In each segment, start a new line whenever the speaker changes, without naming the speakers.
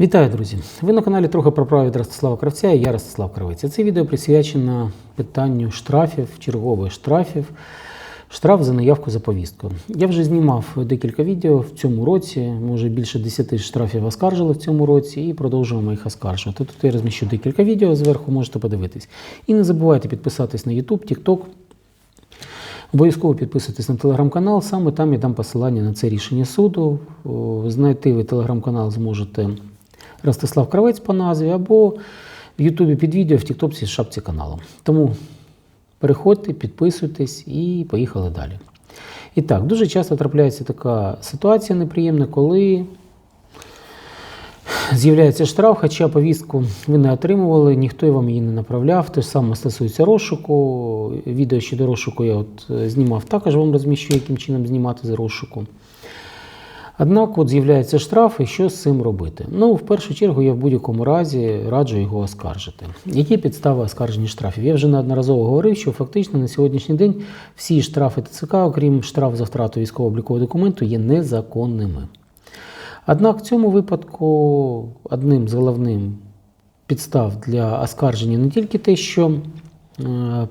Вітаю, друзі! Ви на каналі трохи про право від Ростислава Кравця і я Ростислав Кравець. Це відео присвячено питанню штрафів, чергових штрафів, штраф за наявку за повістку. Я вже знімав декілька відео в цьому році, може більше 10 штрафів оскаржили в цьому році і продовжуємо їх оскаржувати. Тут я розміщу декілька відео зверху, можете подивитись. І не забувайте підписатись на YouTube, TikTok, Обов'язково підписуйтесь на телеграм-канал, саме там я дам посилання на це рішення суду. Знайти ви телеграм-канал зможете Ростислав Кравець по назві, або в Ютубі під відео, в Тіктопці, в шапці каналу. Тому переходьте, підписуйтесь і поїхали далі. І так, дуже часто трапляється така ситуація неприємна, коли з'являється штраф, хоча повістку ви не отримували, ніхто вам її не направляв. Те ж саме стосується розшуку. Відео щодо розшуку я от е, знімав також вам розміщу, яким чином знімати з розшуку. Однак от з'являється штраф, і що з цим робити? Ну, в першу чергу, я в будь-якому разі раджу його оскаржити. Які підстави оскарження штрафів? Я вже неодноразово говорив, що фактично на сьогоднішній день всі штрафи ТЦК, окрім штраф за втрату військово-облікового документу, є незаконними. Однак в цьому випадку одним з головних підстав для оскарження не тільки те, що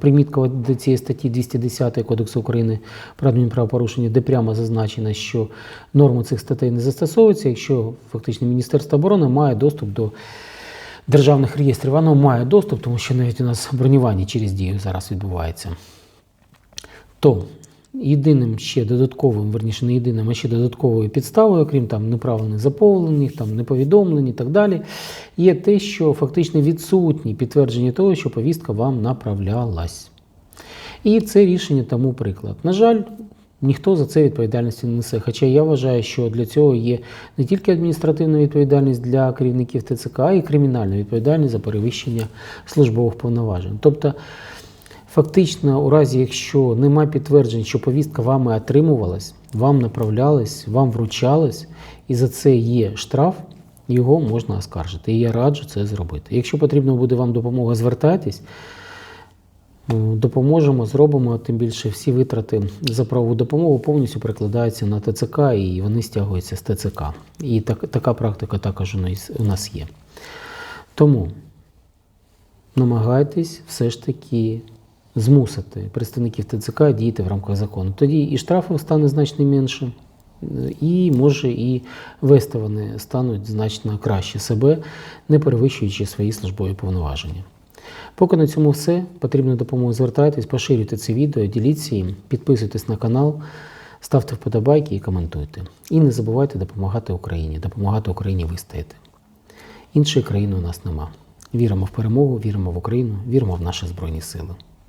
примітка до цієї статті 210 Кодексу України про адмінправопорушення, де прямо зазначено, що норми цих статей не застосовуються, якщо фактично Міністерство оборони має доступ до державних реєстрів. Воно має доступ, тому що навіть у нас бронювання через дію зараз відбувається. То єдиним ще додатковим, верніше не єдиним, а ще додатковою підставою, окрім там неправильних заповнених, там неповідомлень і так далі, є те, що фактично відсутні підтвердження того, що повістка вам направлялась. І це рішення тому приклад. На жаль, ніхто за це відповідальності не несе. Хоча я вважаю, що для цього є не тільки адміністративна відповідальність для керівників ТЦК, а й кримінальна відповідальність за перевищення службових повноважень. Тобто, Фактично, у разі, якщо нема підтверджень, що повістка вами отримувалась, вам направлялась, вам вручалась, і за це є штраф, його можна оскаржити. І я раджу це зробити. Якщо потрібна буде вам допомога, звертайтесь, е, допоможемо, зробимо. Тим більше всі витрати за правову допомогу повністю перекладаються на ТЦК і вони стягуються з ТЦК. І так, така практика також у нас є. Тому намагайтесь все ж таки змусити представників ТЦК діяти в рамках закону. Тоді і штрафів стане значно менше, і може і вести вони стануть значно краще себе, не перевищуючи свої службові повноваження. Поки на цьому все. Потрібна допомога, звертайтесь, поширюйте це відео, діліться їм, підписуйтесь на канал, ставте вподобайки і коментуйте. І не забувайте допомагати Україні, допомагати Україні вистояти. Іншої країни у нас нема. Віримо в перемогу, віримо в Україну, віримо в наші Збройні Сили.